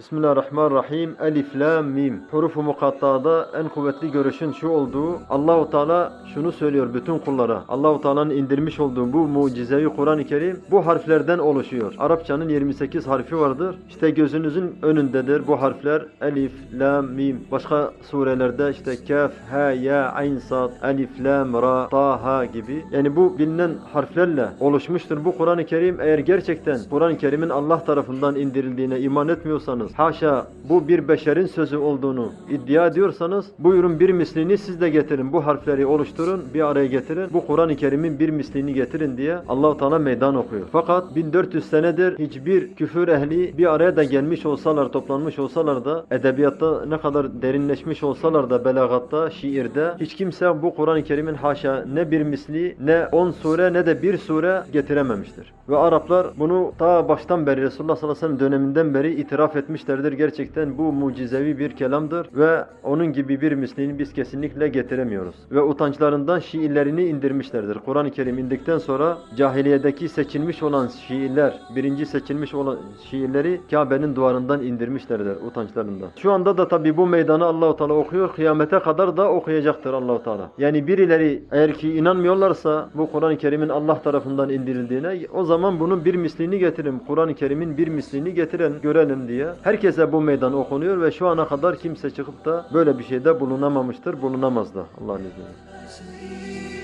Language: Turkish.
Bismillahirrahmanirrahim. Elif, lam, mim. Hurufu mukatta'da en kuvvetli görüşün şu olduğu Allahu Teala şunu söylüyor bütün kullara. Allahu Teala'nın indirmiş olduğu bu mucizevi Kur'an-ı Kerim bu harflerden oluşuyor. Arapçanın 28 harfi vardır. İşte gözünüzün önündedir bu harfler. Elif, lam, mim. Başka surelerde işte kaf, ha, ya, ayn, sad, elif, lam, ra, ta, ha gibi. Yani bu bilinen harflerle oluşmuştur bu Kur'an-ı Kerim. Eğer gerçekten Kur'an-ı Kerim'in Allah tarafından indirildiğine iman etmiyorsanız, haşa bu bir beşerin sözü olduğunu iddia ediyorsanız, buyurun bir mislini siz de getirin. Bu harfleri oluşturun, bir araya getirin. Bu Kur'an-ı Kerim'in bir mislini getirin diye Allah-u Teala meydan okuyor. Fakat 1400 senedir hiçbir küfür ehli bir araya da gelmiş olsalar, toplanmış olsalar da, edebiyatta ne kadar derinleşmiş olsalar da, belagatta, şiirde, hiç kimse bu Kur'an-ı Kerim'in haşa ne bir misli, ne 10 sure, ne de bir sure getirememiştir. Ve Araplar bunu ta baştan beri, Resulullah sallallahu aleyhi ve sellem döneminden beri itiraf etmişlerdir. Gerçekten bu mucizevi bir kelamdır ve onun gibi bir mislini biz kesinlikle getiremiyoruz. Ve utançlarından şiirlerini indirmişlerdir. Kur'an-ı Kerim indikten sonra cahiliyedeki seçilmiş olan şiirler, birinci seçilmiş olan şiirleri Kabe'nin duvarından indirmişlerdir utançlarından. Şu anda da tabi bu meydanı Allahu Teala okuyor. Kıyamete kadar da okuyacaktır Allahu Teala. Yani birileri eğer ki inanmıyorlarsa bu Kur'an-ı Kerim'in Allah tarafından indirildiğine o zaman bunun bir mislini getirin. Kur'an-ı Kerim'in bir mislini getirin görelim diye. Herkese bu meydan okunuyor ve şu ana kadar kimse çıkıp da böyle bir şeyde bulunamamıştır. Bulunamaz da Allah'ın izniyle.